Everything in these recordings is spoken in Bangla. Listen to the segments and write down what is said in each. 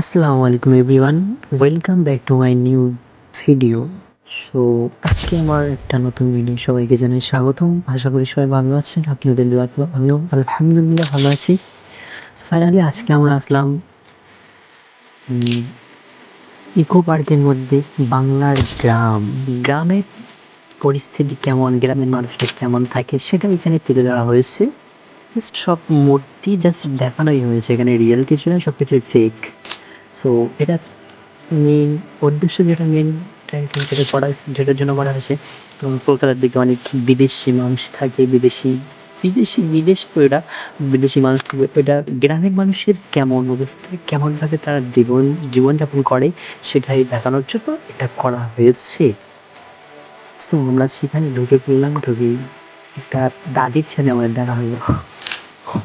আসসালামু আলাইকুম everyone welcome back to my new video so আজকে আমার একটা নতুন ভিডিও সবাইকে জানাই স্বাগতম। আশা করি সবাই ভালো আছেন আপনাদের দোয়া আমিও আলহামদুলিল্লাহ ভালো আছি। ফাইনালি আজকে আমরা আসলাম ইকো পার্কের মধ্যে বাংলার গ্রাম। গ্রামের পরিস্থিতি কেমন, গ্রামের মানুষটা কেমন থাকে সেটা এখানে তুলে ধরা হয়েছে। সব মূর্তি জাস্ট দেখানোই হয়েছে, এখানে রিয়েল কিছু না সব কিছুই ফেক সো এটা মেন উদ্দেশ্য যেটা মেন যেটা করা যেটার জন্য করা হয়েছে, তো কলকাতার দিকে অনেক বিদেশি মানুষ থাকে, বিদেশি বিদেশি, বিদেশ তো এটা বিদেশি মানুষ এটা গ্রামের মানুষের কেমন অবস্থায় কেমনভাবে তারা জীবন, জীবনযাপন করে, সেটাই দেখানোর জন্য এটা করা হয়েছে। সো আমরা সেখানে ঢুকে পড়লাম ঢুকে একটা দাদির ছেলে আমাদের দেখা হলো।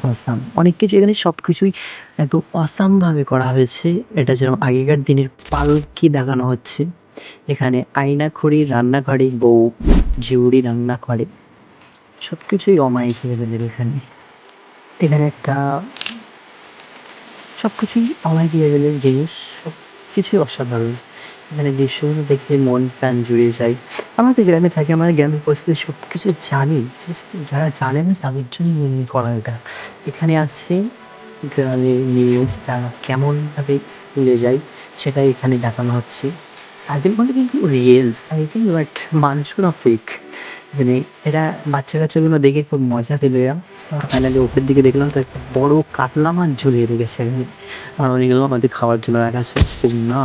অসাম অনেক কিছু এখানে সব কিছুই এত অসামভাবে করা হয়েছে। এটা যেরকম আগেকার দিনের পালকি দেখানো হচ্ছে। এখানে আয়নাঘড়ি রান্নাঘরে বউ ঝিউড়ি রান্না করে। সব কিছুই অমায়িক হয়ে লেভেলের এখানে। এখানে একটা সব কিছুই অমায়িক লেভেলের জিনিস সব কিছুই অসাধারণ। এখানে দৃশ্যগুলো দেখে মন প্রাণ জুড়ে যায়। আমরা তো গ্রামে থাকি, আমাদের গ্রামের পরিস্থিতি সব কিছু জানি যারা জানে না তাদের জন্য করা এটা। এখানে আছে গ্রামের নিয়ম তারা কেমনভাবে স্কুলে যায় সেটাই এখানে দেখানো হচ্ছে। সাইকেলগুলো কিন্তু রিয়েল সাইকেল বাট মানুষগুলো ফেক মানে এরা বাচ্চা কাচ্চাগুলো দেখে খুব মজা পেল ফাইনালি ওপরের দিকে দেখলাম তো একটা বড় কাতলা মাছ ঝুলিয়ে রেখেছে। এখানে আর অনেকগুলো আমাদের খাওয়ার জন্য রাখা আছে। খুব না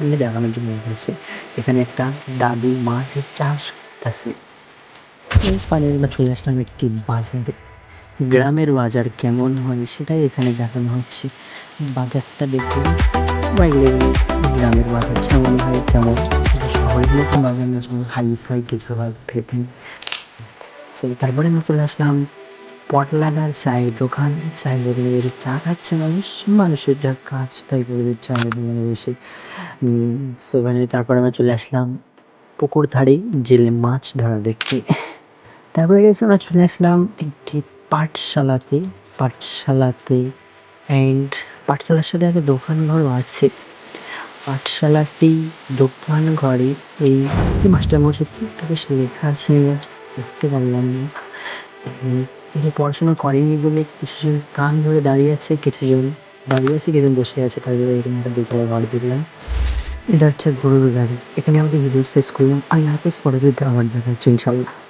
এমনি দেখানোর জন্য রেখেছে এখানে একটা দাদু মাঠে চাষ আমরা চলে আসলাম একটি বাজারে। গ্রামের বাজার কেমন হয় সেটাই এখানে দেখানো হচ্ছে। বাজারটা দেখে বাইরে গ্রামের বাজার যেমন হয় তেমন। শহরের মতো বাজার না হাই ফাই কিছু ভেবেন। তারপরে আমরা চলে আসলাম পটলাদার চায়ের দোকান, চায়ের দোকানে বসে চা খাচ্ছে মানুষ, মানুষের যা কাজ তাই করে চায়ের দোকানে বসে সো এখানে তারপরে আমরা চলে আসলাম পুকুর ধারে জেলে মাছ ধরা দেখতে। তারপরে গেছে আমরা চলে আসলাম একটি পাঠশালাতে পাঠশালাতে অ্যান্ড পাঠশালার সাথে একটা দোকান ঘরও আছে। পাঠশালাটি দোকান ঘরে এই মাস্টারমশাই কি একটা বেশ লেখা আছে, দেখতে পারলাম না। এখানে পড়াশোনা করেনি বলে কিছু জন কান ধরে দাঁড়িয়ে আছে, কিছু জন দাঁড়িয়ে আছে কিছুজন বসে আছে। তাদের এখানে একটা দোতলা ঘর দেখলাম। এটা হচ্ছে গরুর গাড়ি এখানে আমাদের ভিডিও শেষ করলাম আল্লাহ হাফেজ পরে ভিডিও আমার দেখা হচ্ছে ইনশাল্লাহ